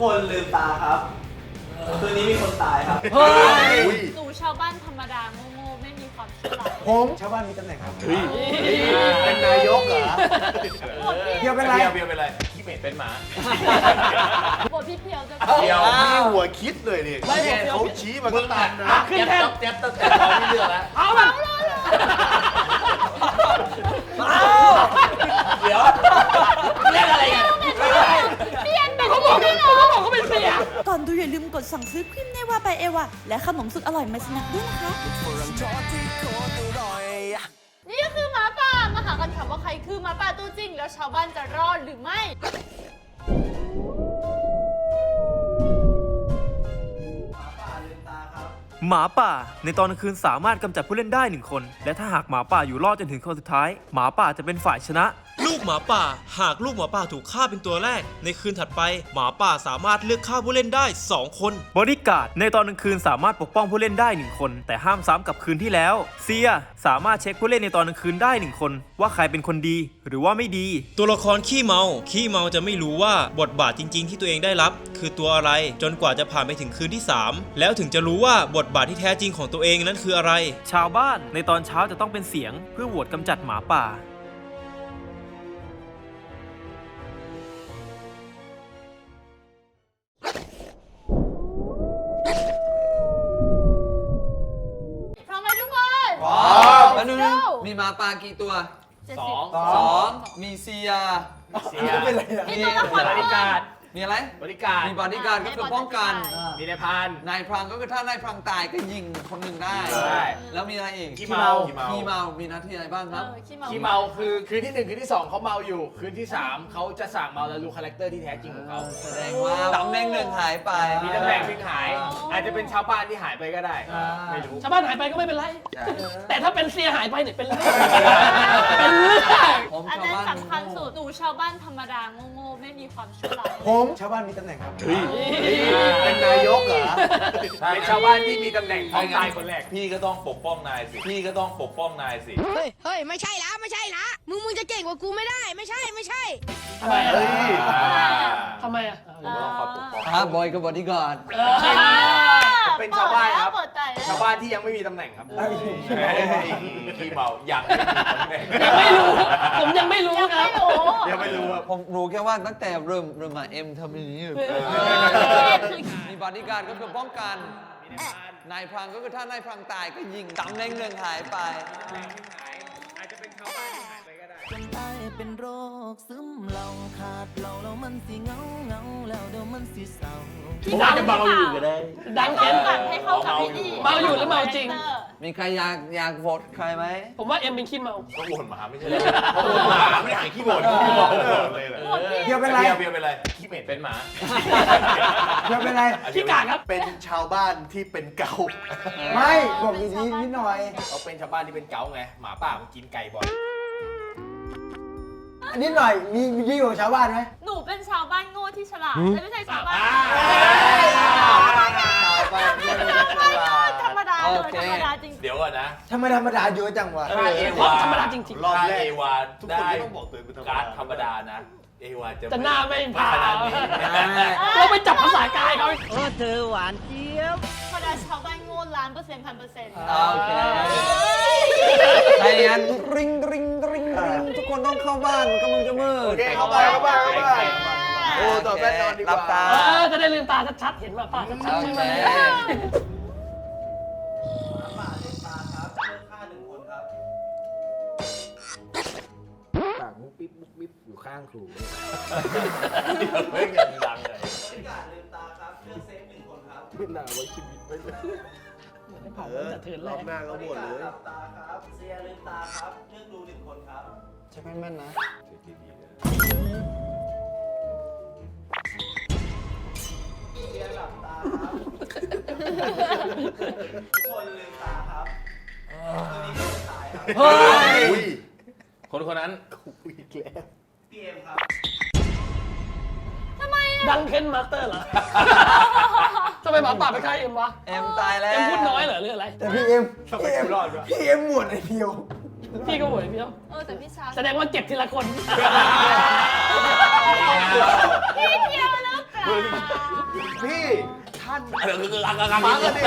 คนลืมตาครับ คืนนี้มีคนตายครับ เฮ้ย หนูชาวบ้านธรรมดาโง่ๆไม่มีความฉลาดผมชาวบ้านมีตำแหน่งครับ เป็นนายกเหรอ บทพี่เพียวเป็นไรเพียวเพียวเป็นไรขี้เหม็นเป็นหมา บทพี่เพียวจะเพียวนี่หัวคิดเลยดิไม่ผมเขาชี้มาก็ตันนะขึ้นแจ๊บแท่นจ๊บแจ๊บตั้งแต่ตอนที่เลือกแล้ว เอาแบบเอา เดี๋ยวเล่นอะไรกัน เปลี่ยนแบบ เขาบอกเขาบอกเขาเป็นเสีย ก่อน ดูอย่าลืมกดสั่งซื้อครีมเนว่าไปเอวาและขนมสุดอร่อยมาสนักด้วยนะคะ นี่ก็คือหมาป่ามาหากันค่ะว่าใครคือหมาป่าตัวจริง แล้วชาวบ้านจะรอดหรือไม่ หมาป่า ในตอนกลางคืนสามารถกำจัดผู้เล่นได้หนึ่งคน และถ้าหากหมาป่าอยู่รอดจนถึงคนสุดท้าย หมาป่าจะเป็นฝ่ายชนะลู กหมาป่า หากลูกหมาป่าถูกฆ่าเป็นตัวแรก ในคืนถัดไปหมาป่าสามารถเลือกฆ่าผู้เล่นได้ 2 คนบริการดในตอนกลางคืนสามารถปกป้องผู้เล่นได้หนึ่งคน แต่ห้ามซ้ำกับคืนที่แล้ว เซียสามารถเช็คผู้เล่นในตอนกลางคืนได้หนึ่งคน ว่าใครเป็นคนดีหรือว่าไม่ดี ตัวละครขี้เมา ขี้เมาจะไม่รู้ว่าบทบาทจริง ๆ ที่ตัวเองได้รับ คือตัวอะไรจนกว่าจะผ่านไปถึงคืนที่ 3 แล้วถึงจะรู้ว่าบทบาทที่แท้จริงของตัวเองนั้นคืออะไร ชาวบ้านในตอนเช้าจะต้องเป็นเสียง เพื่อโหวตกำจัดหมาป่า ร็วมีหมาป่ากี่ตัวเจ็ดสสิอบงสองมีเซีย เสียเป็นไรอะ มีตัวละครบริการ มีอะไร บริการมีบอดี้การ์ดก็คือป้องกันมีนายพราน นายพรางก็คือถ้านายพรางตายก็ยิงคนหนึ่งได้ ใช่แล้วมีอะไรอีกขี้เมา ขี้เมา มีหน้าที่อะไรบ้างเอครับอขี้เมาขี้เมาคือคืนที่หนึ่งคืนที่สองเขาเมาอยู่ คืนที่สามเขาจะสั่งเมาแล้วรู้คาแรคเตอร์ที่แท้จริงของเขาแสดงว่าตำแหน่งหนึ่งหายไป มีตำแหน่งหนึ่งหาย อาจจะเป็นชาวบ้านที่หายไปก็ได้ ไม่รู้ ชาวบ้านหายไปก็ไม่เป็นไร แต่ถ้าเป็นเสียหายไปเนี่ยเป็นเรื่องเป็นเรื่อง ผมอันชาวนั้นบ้านสำคัญสุด หนูชาวบ้านธรรมดาโง่ๆไม่มีความฉลาด ผมชาวบ้านมีตำแหน่งครับ เป็นนายกเหรอ เป็นชาวบ้านที่มีตำแหน่งพร้อมตายคนแรก พี่ก็ต้องปกป้องนายสิ พี่ก็ต้องปกป้องนายสิ เฮ้ย เฮ้ย ไม่ใช่ละไม่ใช่ละมึงมึงจะเก่งกว่ากูไม่ได้ ไม่ใช่ ไม่ใช่ ทำไมเฮ้อะยทำไมอะผมก็ต้องคอยปกป้องอ่าบอยกับบอดี้การ์ด เป็นชาวบ้านครับ เปิดใจแล้วชาวบ้านที่ยังไม่มีตำแหน่งครับขี้เมาอย่างไม่มีตำแหน่งยังไม่รู้ ผมยังไม่รู้ยังคไม่รับรู้ยังไม่รู้ครับ ผมรู้แค่ว่าตั้งแต่เริ่มเริ่มมาเอ็มทำอย่างนี้อยู่เออคือมีบอดี้การ์ดก็คือป้องกัน นายพรางก็คือถ้านายพรางตายก็ยิงตำแหน่งหนึ่งหายไปอาจจะเป็นชาวบ้านที่หายไปก็ได้จนตายเป็นโรคซึมเราขาดเราแล้วมันสิเงาเงาแล้วเดี๋ยวมันสิเศร้า ผมว่าจะเมาอยู่ก็ได้ ดังให้เอ็มเข้ากันให้เข้ากับพี่ดีเมาอยู่หรือเมาจริง มีใครอยากอยากโหวตใครไหม ผมว่าเอ็มเป็นขี้เมา ก็วนหมาไม่ใช่เหรอเขาวนหมาไม่ได้หายขี้บ่นขี้บ่นเลยเหรอหมดพี่เพียวเป็นไรเพียวเพียวเป็นไรขี้เหม็นเป็นหมาเพียวเป็นไร ขี้กากครับ เป็นชาวบ้านที่เป็นเกาไม่บอกดีๆนิดหน่อย เขาเป็นชาวบ้านที่เป็นเก๋าไงหมาป่ามันกินไก่บ่อยนิดหน่อยมีมีดีกว่าชาวบ้านไหม ที่ฉลาดแต่ไม่ใช่ชาวบ้านชาวบ้านที่เป็นชาวบ้านโง่ธรรมดาโอโดยเคธรรมดาจริง เดี๋ยวก่อนนะทำไมธรรมดาเยอะจังวะ ถ้าเอเพวาราะธรรมดาจริงรอบถ้าแรเอกวาทุกคนได้ก็ต้องบอกตัวเองเป็นธรรมดาการ์ดธรรมดานะ เอวาจะจะหน้าไม่ขนาดนี้เราไปจับภาษากายเขาธรรมดาชาวบ้านโง่ล้านเปอร์เซ็นต์พันเปอร์เซ็นต์โอเคใครงั้นริงริงริงริงทุกคนต้องเข้าบ้านกำลังจะมืโอดเคเข้าบ้านเข้าบ้านเข้าบ้าน โอ้ต่อแม่นอนดีกหลัว่าบตา เออจะได้ลืมตาชัดๆ เห็นว่าป้าชัดโอๆใช่เคไหมป่าลืมตาครับเลือกฆ่าหนึ่งคนครับต่างมุกปิ๊บมุกปิ๊บอยู่ข้างครูเฮ้ยยังดังเลยบริการลืมตาครับเลือกเซฟหนึ่งคนครับไม่น่าไว้ชีวิตไว้เลยเผาแต่เทิร์นรแรอกบหน้าก็บหมริดกาเลรย ยลืมตาครับเลือกดูหนึ่งคนครับใช่แม่นๆนะเซียหลับตาครับทุกคนลืมตาครับคืนนี้คนตายครับเฮ้ย อุ้ยคนคนนั้นอุ้ยอีกแล้วพี่เอ็มครับดังเคนมาสเตอร์เหรอทำไมหมาป่าไปฆ่าเอ็มวะ เอ็มตายแล้วเอ็มพูดน้อยเหรอหรืออะไร แต่พี่เอ็มทำไมพี่เอ็มกูรอดวะพี่เอ็มหมวดไอเพียวพี่ก็โหวยพี่เอ้าเออแต่พี่ชาแสดงว่าเจ็บทีละคน พี่เพียวหรือเปล่า พี่ท่านเออคือคือคือคือฟังกันดิ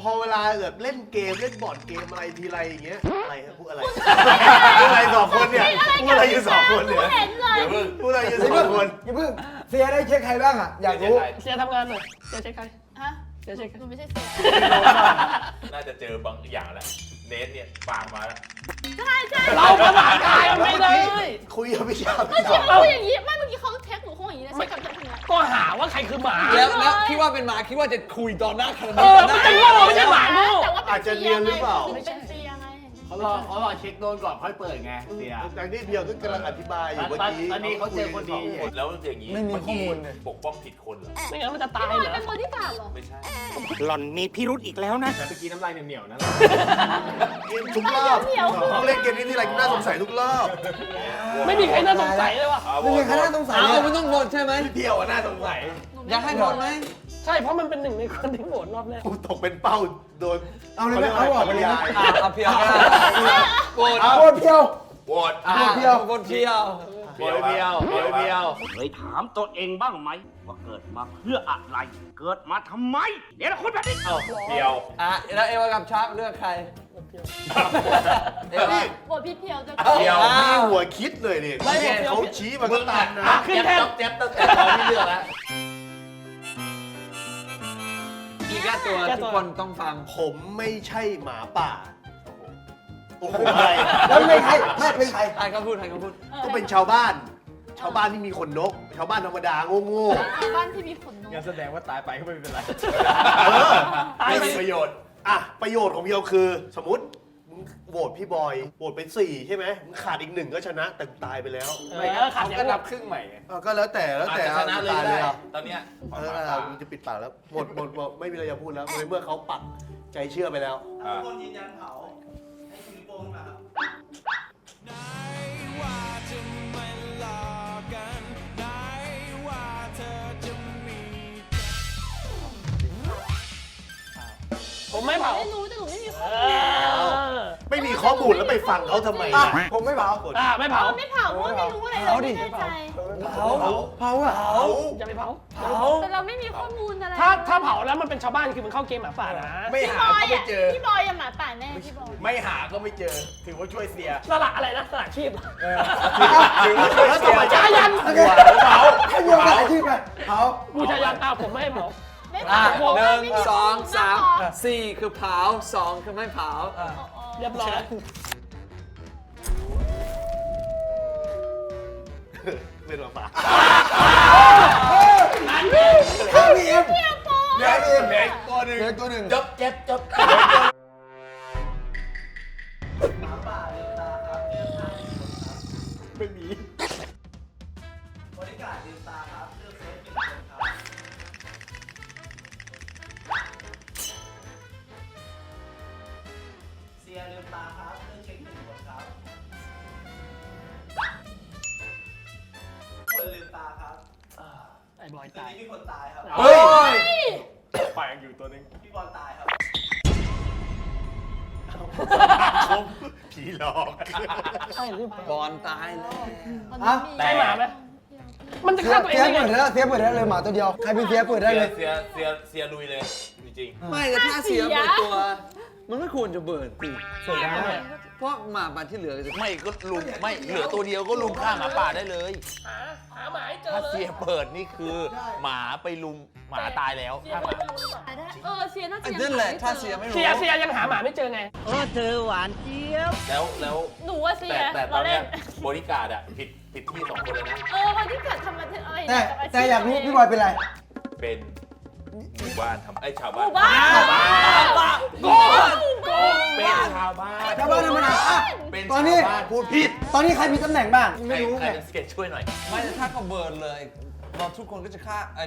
พอเวลาแบบเล่นเกมเล่นบอร์ดเกมอะไรทีไรอย่างเงี้ยอะไรฮะพูดอะไรพูดอะไรสองคนเนี่ยพูดอะไรอยู่สองคนเนี่ยเห็นเลยเดี๋ยวเพิ่งพูดอะไรอยู่อย่าสอเพิ่งงคนอย่าเพิ่งเสียได้เช็คใครบ้างอะอยากรู้เสียทำงานหน่อยเสียเช็คใครฮะเสียเช็คใครหนูไม่ใช่เสียน่าจะเจอบางอย่างแล้วเนทเนี่ยปากมาแล้วใช่ใช่เราภาษากายมันไม่ได้คุยกับพี่ชาเมื่อกี้เขาพูดอย่างนี้ไม่เมื่อกี้เขาเทคหนูเขา อย่างนี้นะใช่กับเทคหนูนะ ก็หาว่าใครคือหมาแล้วแล้วคิดว่าเป็นหมาคิดว่าจะคุยตอนหน้าคาราเออมันจะโง่ไม่ใช่หมาโง่ แต่ว่าเป็นอาจจะเรียนหรือเปล่าเป็นเสียไง เขารอเขารอเช็คโดนก่อนค่อยเปิดไงเสีย จากที่เพียวก็กำลังอธิบายอยู่เมื่อกี้ตอนนี้เขาเจอคนดีแล้วอย่างนี้ไม่มีข้อมูลเลย ปกป้องผิดคนเหรอไม่งั้นมันจะพี่ตายบอยเหรอเป็นบอดี้การ์ดเหรอไม่ใช่หล่อนมีพิรุธอีกแล้วนะ แต่เมื่อกี้น้ำลายเหนียวๆนะเกมทุกรอบต้องเล่นเกมนี้ทีไรกูน่าสงสัยทุกรอบไม่มีใครน่าสงสัยเลยว่ะไม่มีใครน่าสงสัยอ้าวเลยมันต้องโหวตใช่ไหมพี่เพียวอะน่าสงสัยอยากให้โหวตไหม ใช่เพราะมันเป็นหนึ่งในคนที่โหวตรอบแรกกูตกเป็นเป้าโดนเอาเลยไหมเอาออกไปเลยไหมอะเอาเพียวก็ได้โหวตโคตรเพียว โหวตอะเพียว โหวตเพียวเพียวเพียวเพียวเพียว เคยถามตัวเองบ้างไหมว่าเกิดมาเพื่ออะไร เกิดมาทำไมเดี๋ยวเราคุยแบบนี้ เอ้าเดียว อะแล้วเอวากับชาร์ปเลือกใครเอวา บทพี่เพียวจะเดียวอ้าวมีหัวคิดเลยเนี่ยไม่เพียวเขาชี้มาก็ตามนะ ขึ้นแท่นแจ๊บตั้งแต่ตอนที่เลือกแล้ว แก้ตัวแก้ทุตักวคนต้องฟัง ผมไม่ใช่หมาป่า โอ้โหอะไรแล้วไม่ใครไม่เป็นใครใครก็พูดใครก็พูด ก็เป็นชาวบ้าน ชาวบ้านที่มีขนนก ชาวบ้านธรรมดาโง่บ้านที่มีขนนก งั้นแสดงว่าตายไปก็ไม่เป็นไร ๆเออตายไม่ไปมีประโยชน์ อะ ประโยชน์ของเพียวคือ สมมติ มึงโหวตพี่บอยโหวตเป็นสี่ใช่ไหมมึงขาดอีกหนึ่งก็ชนะแต่กูตายไปแล้วเออขาดเขาอย่างก็นั้นนับครึ่งใหม่ไงอะก็แล้วแต่แล้วอาจแต่จะชนะเลยตายก็เลได้ยอะตอนเนี้ยเอออะมึงจะปิดปากแล้วหมดหมดหมดไม่มีอะไรจะพูดแล้วในเมื่อเขาปักใจเชื่อไปแล้วอ่าคนยืนยันเผาให้ถือโป้งมาครับ ผมไม่เผา ไม่รู้แต่หนูไม่มีข้อเอมูลอ ไม่มีข้อมูลแล้วไปฟังเขาทำไมอะล่ะผมไม่เผาอ่าไม่เผา ไม่เผาเพราะว่าไม่รู้อะไรเลยไม่แน่ใจเผาเผาอะอย่าไปเผา แต่เราไม่มีข้อมูลอะไรถ้าถ้าเผาแล้วมันเป็นชาวบ้านคือมันเข้าเกมหมาป่านะไม่พี่หาบอยก็ไม่อะเจอ พี่บอยอะหมาป่าแน่พี่บอยไม่หาก็ไม่เจอ ถือว่าช่วยเสีย สละอะไรนะสละชีพเหรอถือว่าช่วยเสียชายันโอเคให้โยนกับอาชีพไปเผาบูชายันอ้าวผมไม่ให้เผา ไม่อะเผาหนึ่งไม่มีสองสามข้อมูลสี่คือเผาสองคือไม่เผา เรียบร้อยเป็นหมาป่าข้ามีเอ็มเพียวโป้เดี๋ยวเอ็มเล็กตัวหนึ่งเดี๋ยวตัวหนึ่งจบเจ็บจบหมา อยู่ตัวหนึงพี่บอลตายครับผีหลอก ใช่หรือเปล่าบอลตายแล้วมันไม่มีใช่หมาไหมมันจะเสียฆ่าตัวเองเสียได้ไงเปิดแล้วเสียเปิดได้เลยหมาตัวเดียวใครเป็นเสียเปิดได้เสีเลยยเสียเสียเสียลุยเลย จริงไม่แต่ถ้าเสียเปิดตัว มันไม่ควรจะเบิดสิเปิดได้เพราะหมาป่าที่เหลือจะๆไม่ก็ลุมไม่เหลือตัวเดียวก็ลุมฆ่าหมาป่าได้เลย หาหาหมาให้เจอถ้าเลเสียยเปิดนี่คือ หมาไปลุมหมาตายแล้ว เสียไม่รู้หรือเปล่าได้เออเสียน่าจะอันยังนั้นแหละไม่จอถ้าเสียไม่รู้เสียเสียยังหาหมาไม่เจอไง แล้วแล้วหนูว่าเสีแต่ยแต่ตเราอนเนี้เล่ยนบริการดอะผิดผิดที่สองคนเลยนะ เออคนที่เกิดทำมาอะไรแต่กับชีพแต่อยากรู้พี่บอยเป็นไร เป็นหมู่บ้านทำไอ้ชาวหบ้านมู่บ้านโกนโกน เป็นชาวบ้านชาวบ้านธรรมดาอะเป็นตอนนี้ชาวบ้านพูดผิดตอนนี้ใครมีตำแหน่งบ้างใครไม่รู้ใครไง เป็นสเก็ตช่วยหน่อยไม่แต่ถ้าเขาเบิร์นเลย เราทุกคนก็จะฆ่าไอ้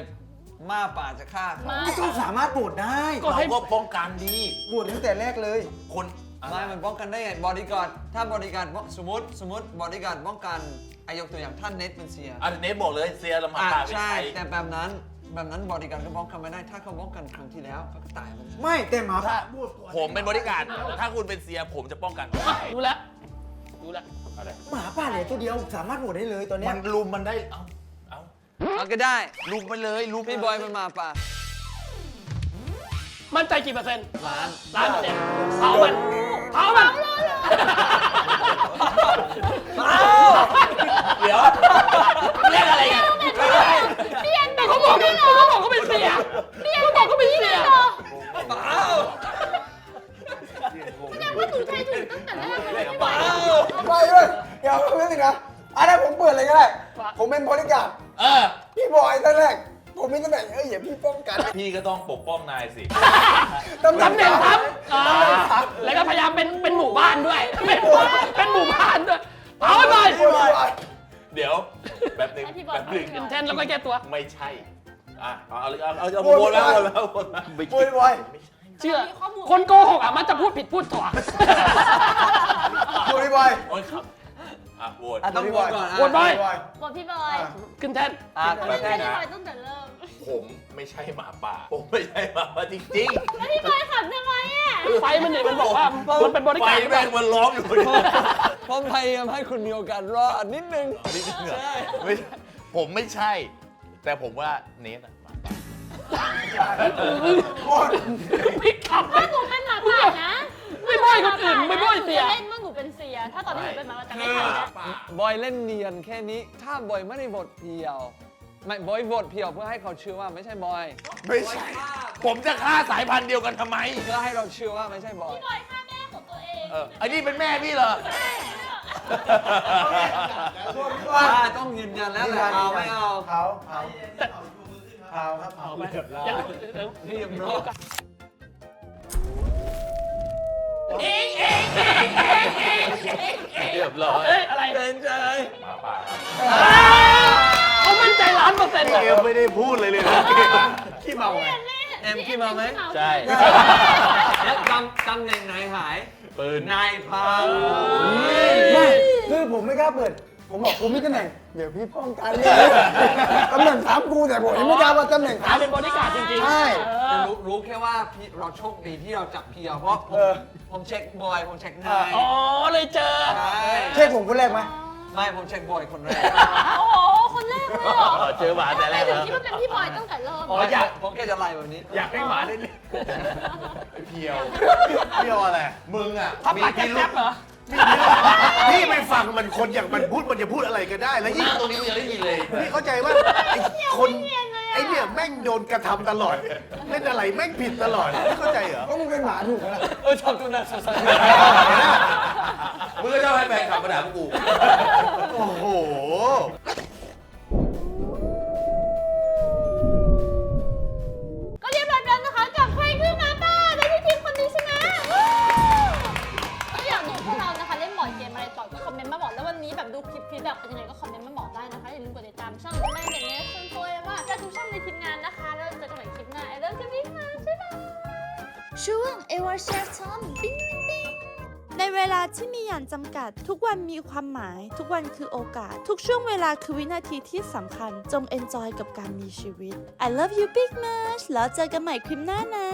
หมาป่าจะฆ่าเขามาก็สามารถโหวตได้ก็เราให้ก็ป้องกันดีโหวตตั้งแต่แรกเลย คนไม่มันป้องกันได้ไงบอดี้การ์ดถ้าบอดี้การ์ดสมมติสมมติบอดี้การ์ดป้องกันอายกตัวอย่างท่านเน็ตเป็นเสียอันนี้บอกเลยเสียละหมาอะป่าเป็นใช่ ใครแต่แบบนั้น แบบนั้นบอดี้การ์ดก็ป้องกันไม่ได้ ถ้าเขาป้องกันครั้งที่แล้วเขาก็ตายไปไม่แต่หมาถ้าป่าผมเป็นบริการถ้าคุณเป็นเสียผมจะป้องกันรู้แล้วรู้แล้วอะไรหมาป่าเหลือตัวเดียวสามารถโหวตได้เลยตอนเนี้มัยนลุมมันได้เอ้าเอ้าเอาก็ได้ลุมไปเลยลุมพี่บอยเป็นหมาป่ามั่นใจกี่เปอร์เซ็นต์ล้านล้านเปอร์เซ็นต์เผามันเผามันเดี๋ยวเรียกอะไรกัน เปลี่ยนแบบเขาบอกเขาบอกเขาเป็นเสียเปลี่ยนแบบเขาเป็นเสียเหรอเปล่าแสดงว่าหนูทายถูกตั้งแต่แรกเลยพี่บอยไปด้วยเดี๋ยวเรื่อนึงนะอันนั้นผมเปิดเลยก็ได้ผมเป็นบริการเออพี่บอยตั้งแรกผมมีตำแหน่งเอ้ยอย่าพี่ป้องกันพี่ก็ต้องปกป้องนายสิตำแหน่งตำแหน่งคทัรัพอ่าแล้วก็พยายามเป็นเป็นหมู่บ้านด้วย เป็นหมู่เป็นหมู่บ้านด้วยเผาไปพี่บอยเดี๋ยวแป๊บหนึงแป๊บหนึงเทนแล้วก็แก้ตัวไม่ใช่ อะเอาเอาเอาเอาเอาวนแล้วนแล้ววนแล้วไม่บอยบอยเชื่อคนโกหกอะมันจะพูดผิดพูดถูกบอยบอยโอ้ยครับอะโหวตอะต้องโหวตก่อนโหวตบอยบอย บอกพี่บอยขึ้นแทนอะไม่ใช่พี่บอยตั้งแต่เริ่ม ผมไม่ใช่หมาป่า ผมไม่ใช่หมาป่าจริงแล้วพี่บอยขับทำไมอะ ไฟมันเนี่ยมันบอกว่ามันเป็นบริไฟการแม่งมันร้องอยู่เนี่ยผมพยายามให้คุณมีโอกาสรอดนิดนึง นี่จริงเหรอใช่ผมไม่ใช่ แต่ผมว่าเนสอะหมาป่าพี่ขับถ้าหนูเป็นหมาป่านะไม่บ่อยคนอื่นไม่บ่อยเสียจะเล่นว่าหนูเป็นเสีย ถ้าตอนที่หนูเป็นหมาป่าจะไม่ทำนะบอยเล่นเนียนแค่นี้ ถ้าบอยไม่ได้บทเพียวไม่บอยบทเพียวเพื่อให้เขาเชื่อว่าไม่ใช่บอย ไม่ใช่ผมจะฆ่าสายพันธุ์เดียวกันทำไม เพื่อให้เราเชื่อว่าไม่ใช่บอย พี่บอยฆ่าแม่ของตัวเอง เอออันนี้เป็นแม่พี่เหรอ ว่าต้องยืนยันแล้วแหละเอาไม่เอาเผาเผาเผาครับเผาเอาไมยังเออเรียบร้อยเรียบร้อยเอ้ยอะไรเป็นใจมาป่าเขามั่นใจล้านเปอร์เซ็นต์เกเลยมไม่ได้พูดเลยเลยนะเกมขี้เมาไงเอ็มคิดมาไหมใช่แล้วตำตำแหน่งไหนหาย ปืนนายพังไม่คือผมไม่กล้าเปิด ผมบอกผมมีตำแหน่งเดี๋ยวพี่ป้องกันเนี่ยตำแหน่งถามกูแต่ผมยังไม่กล้าว่าตำแหน่งหาถามเป็นบริการดจริงๆใช่เอแต่อรู้รู้แค่ว่าพี่เราโชคดีที่เราจับเพียวเพราะผมเออผมเช็คบอย ผมเช็คนายอ๋อเลยเจอ ใช่ใช่ผมคนแรกไหมไม่ผมเช็คบอยคนแรก โอ้โหคนแรก เลยเหรอเจอหมาแต่แรกทำไมแล้วถึงคิดว่าเป็นพี่บอยตั้งแต่เริ่มอ๋ออยากผมแค่จะไล่แบบนี้ อยากให้หมาได้เล่นเพียวเพียวอะไร มึงอะพับปากแก๊บๆเหรอนี่ไม่ฟังมันคนอย่างมันพูดมันจะพูดอะไรก็ได้ แล้วยิ่งตรงนี้มึงยังได้ยินเลยนี่เข้าใจว่าไอ้คนไอ้เนี่ยแม่งโดนกระทำตลอดเล่นอะไรแม่งผิดตลอดไม่เข้าใจเหรอก็มึงเป็นหมาถูกแล้วเออชอบตัวนั้นสุดมึงก็ชอบให้แฟนขับมาด่าพวกกูโอ้โห คลิปฟีดแบ็กเป็นยังไงก็คอมเมนต์มาบอกได้นะคะอย่าลืมกดติดตามช่องแม่เด็กเนสซันโฟยว่าและทุกช่องในทีมงานนะคะแล้วเจอกันใหม่คลิปหน้าไอเลิฟจะวิ่งมาใช่ไหมช่วงเอวาแชร์ทอมปิ้งปิ้งในเวลาที่มีอย่างจำกัด ทุกวันมีความหมาย ทุกวันคือโอกาส ทุกช่วงเวลาคือวินาทีที่สำคัญ จง enjoy กับการมีชีวิต I love you big much แล้วเจอกันใหม่คลิปหน้านะ